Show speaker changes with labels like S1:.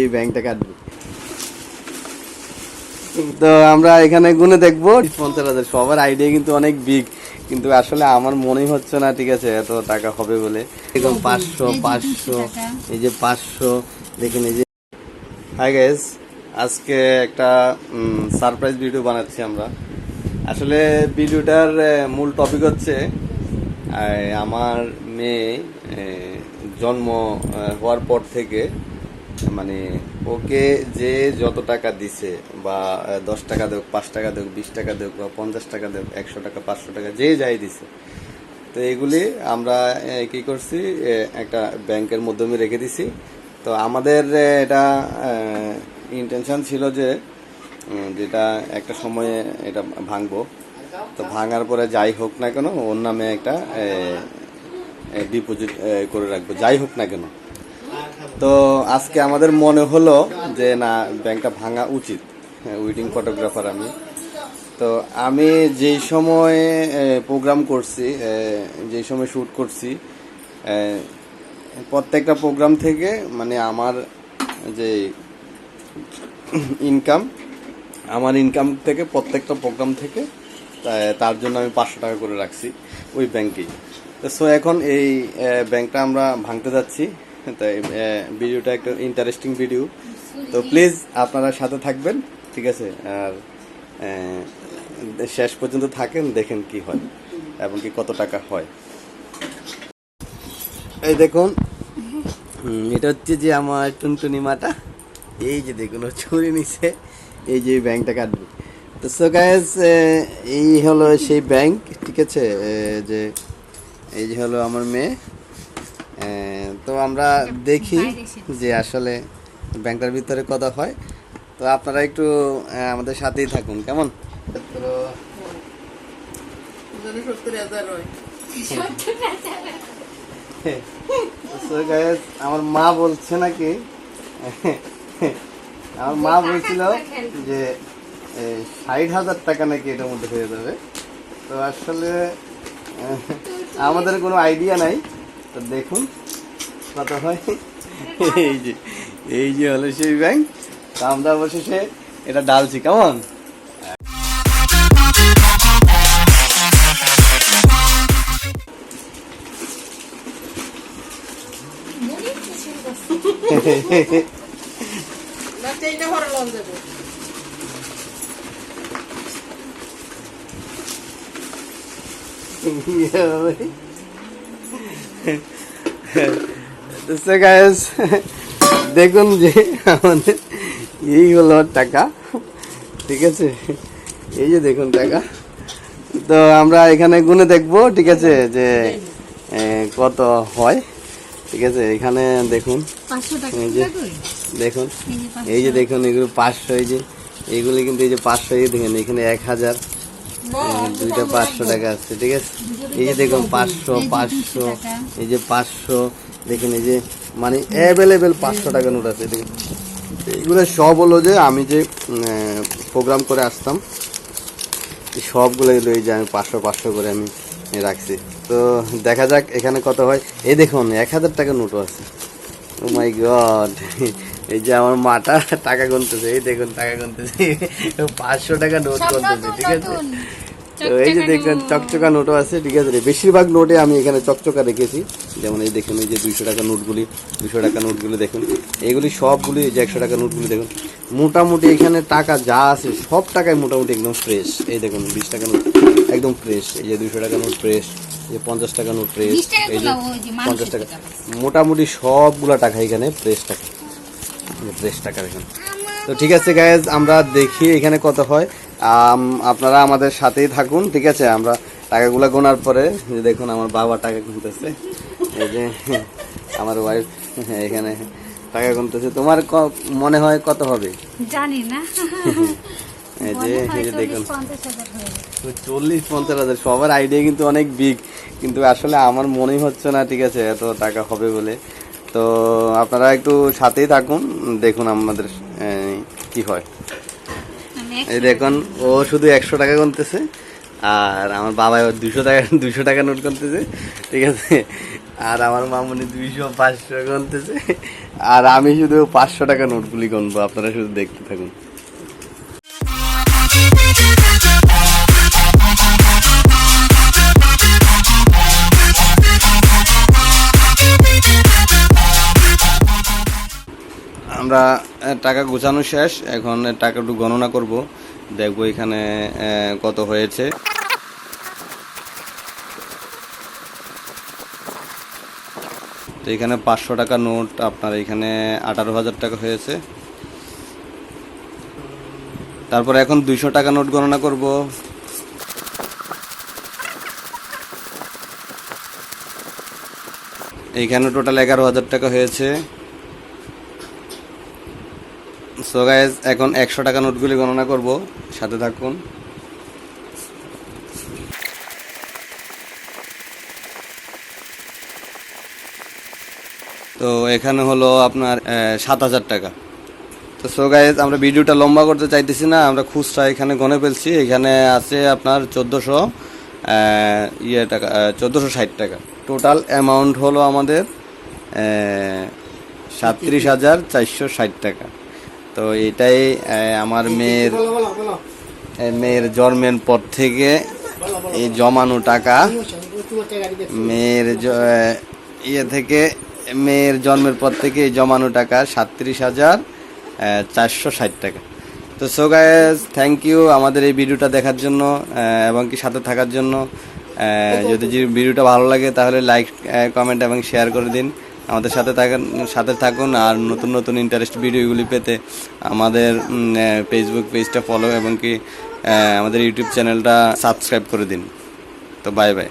S1: এই ব্যাংকটা কাটবে। তো আমরা এখানে গুনে দেখব। পঞ্চাশ হাজার সবার আইডিয়া কিন্তু অনেক বিগ কিন্তু আসলে আমার মনেই হচ্ছে না ঠিক আছে এত টাকা হবে বলে। এরকম পাঁচশো পাঁচশো এই যে পাঁচশো দেখেন এই যে। হাই গাইস আজকে একটা সারপ্রাইজ ভিডিও বানাচ্ছি আমরা। আসলে ভিডিওটার মূল টপিক হচ্ছে আমার মেয়ে জন্ম হওয়ার পর থেকে মানে ওকে যে যত টাকা দিছে, বা দশ টাকা দেখ পাঁচ টাকা দেখ বিশ টাকা দেখ বা পঞ্চাশ টাকা দেখ একশো টাকা, পাঁচশো টাকা, যে যাই দিছে। তো এগুলি আমরা কি করছি একটা ব্যাংকের মাধ্যমে রেখে দিছি। তো আমাদের এটা ইন্টেনশন ছিল যে যেটা একটা সময়ে এটা ভাঙবো। তো ভাঙার পরে যাই হোক না কেন, ওর নামে একটা ডিপোজিট করে রাখব। যাই হোক না কেন। তো আজকে আমাদের মনে হলো যে না, ব্যাংকটা ভাঙা উচিত। উইডিং ফটোগ্রাফার আমি। তো আমি যেই সময় প্রোগ্রাম করছি যেই সময় শ্যুট করছি প্রত্যেকটা প্রোগ্রাম থেকে মানে আমার যে ইনকাম আমার ইনকাম থেকে প্রত্যেকটা প্রোগ্রাম থেকে তার জন্য আমি পাঁচশো টাকা করে রাখছি ওই ব্যাংকেই। তো সো এখন এই ব্যাংকটা আমরা ভাঙতে যাচ্ছি। তাই ভিডিওটা একটা ইন্টারেস্টিং ভিডিও তো প্লিজ আপনারা সাথে থাকবেন, ঠিক আছে? আর শেষ পর্যন্ত থাকেন, দেখেন কি হয় এবং কি কত টাকা হয়। এই দেখুন এটা হচ্ছে যে আমার টুনটুনি মাটা। এই যে দেখুন ছুরি নিছে, এই যে ব্যাংকটা কাটবে। তো সো গাইজ এই হলো সেই ব্যাংক, ঠিক আছে? যে, এই যে হলো আমার মেয়ে। তো আমরা দেখি যে আসলে ব্যাংকটার ভিতরে কথা হয়। তো আপনারা একটু আমাদের সাথেই থাকুন, কেমন? আমার মা বলছে নাকি, আমার মা বলছিল যে ষাট হাজার টাকা নাকি এটার মধ্যে হয়ে যাবে। তো আসলে আমাদের কোনো আইডিয়া নাই। তো দেখুন। কত হয়। এই যে এই যে হলো সেই ব্যাংক তো আমরা অবশেষে এটা ডালছি কেমন?
S2: না
S1: So guys, দেখুন যে আমাদের এই হলো টাকা ঠিক আছে? এই যে দেখুন টাকা। তো আমরা এখানে গুনে দেখব ঠিক আছে যে কত হয় ঠিক আছে? এখানে দেখুন এই যে দেখুন এই যে দেখুন এগুলো পাঁচশো এই যে এইগুলি কিন্তু এই যে পাঁচশো এই দেখেন এখানে এক হাজার দুইটা পাঁচশো টাকা আছে ঠিক আছে? এই যে দেখুন পাঁচশো পাঁচশো এই যে পাঁচশো দেখেন এই যে মানে অ্যাভেলেবেল পাঁচশো টাকা নোট আছে দেখুন এইগুলো সব হলো যে আমি যে প্রোগ্রাম করে আসতাম এই সবগুলো এলো এই যে আমি পাঁচশো পাঁচশো করে আমি রাখছি। তো দেখা যাক এখানে কত হয়। এই দেখুন এক হাজার টাকা নোটও আছে। ও মাই গড এই যে আমার মাটা টাকা গুনতেছে এই দেখুন টাকা গুনতেছে। পাঁচশো টাকা নোট গুনতেছে ঠিক আছে? তো এই যে দেখুন চকচকা নোটও আছে ঠিক আছে বেশিরভাগ নোটে আমি এখানে চকচকা রেখেছি। যেমন এই দেখুন এই যে দুইশো টাকা নোটগুলি দুশো টাকা নোটগুলি দেখুন। এইগুলি সবগুলি এই যে একশো টাকা নোটগুলি দেখুন। মোটামুটি এখানে টাকা যা আছে সব টাকায় মোটামুটি একদম ফ্রেশ এই দেখুন বিশ টাকা নোট একদম ফ্রেশ এই যে দুশো টাকা নোট ফ্রেশ এই যে পঞ্চাশ টাকা নোট ফ্রেশ এই যে পঞ্চাশ টাকা।
S3: টাকা।
S1: মোটামুটি সবগুলা টাকা এখানে ফ্রেশ টাকা। ফ্রেশ টাকা দেখুন। তো ঠিক আছে গায়েজ আমরা দেখি এখানে কত হয়। আপনারা আমাদের সাথেই থাকুন ঠিক আছে? আমরা টাকাগুলো গোনার পরে যে দেখুন আমার বাবা টাকা গুনতেছে। এই যে আমার ওয়াইফ এখানে টাকা গুনতেছে। তোমার মনে হয় কত হবে?
S3: জানি না।
S1: এই যে এই যে দেখুন। চল্লিশ পঞ্চাশ হাজার সবার আইডিয়া কিন্তু অনেক বিগ কিন্তু আসলে আমার মনেই হচ্ছে না ঠিক আছে এত টাকা হবে বলে। তো আপনারা একটু সাথেই থাকুন দেখুন আমাদের কি হয়? এই দেখুন ও শুধু একশো টাকা গুনতেছে আর আমার বাবা দুশো টাকা দুশো টাকা নোট করতেছে ঠিক আছে? আর আমার মামনি দুইশো পাঁচশো গুনতেছে আর আমি শুধু পাঁচশো টাকা নোটগুলি গুনবো আপনারা শুধু দেখতে থাকুন। আমরা টাকা গোছানো শেষ। এখন টাকা একটু গণনা করব। দেখব এখানে কত হয়েছে। তো এখানে পাঁচশো টাকা নোট, আপনার এখানে আঠারো হাজার টাকা হয়েছে। তারপর এখন দুইশো টাকা নোট গণনা করব। এইখানে টোটাল এগারো হাজার টাকা হয়েছে। সো গাইজ এখন একশো টাকা নোটগুলি গণনা করব। সাথে থাকুন। তো এখানে হলো আপনার সাত হাজার টাকা। তো সো গাইজ আমরা ভিডিওটা লম্বা করতে চাইতেছি না, আমরা খুচরা এখানে গনে ফেলছি। এখানে আছে আপনার চোদ্দোশো ইয়ে টাকা চোদ্দোশো ষাট টাকা। টোটাল অ্যামাউন্ট হলো আমাদের সাতত্রিশ হাজার চারশো ষাট টাকা। তো এটাই আমার মেয়ের মেয়ের জন্মের পর থেকে এই জমানো টাকা মেয়ের ইয়ে থেকে, মেয়ের জন্মের পর থেকে জমানো টাকা সাতত্রিশ হাজার চারশো ষাট টাকা। তো সো গাইজ থ্যাংক ইউ আমাদের এই ভিডিওটা দেখার জন্য এবং কি সাথে থাকার জন্য যদি ভিডিওটা ভালো লাগে তাহলে লাইক কমেন্ট এবং শেয়ার করে দিন। আমাদের সাথে থাকেন, সাথে থাকুন আর নতুন নতুন ইন্টারেস্ট ভিডিওগুলি পেতে আমাদের ফেসবুক পেজটা ফলো এবং কি আমাদের ইউটিউব চ্যানেলটা সাবস্ক্রাইব করে দিন। তো বাই বাই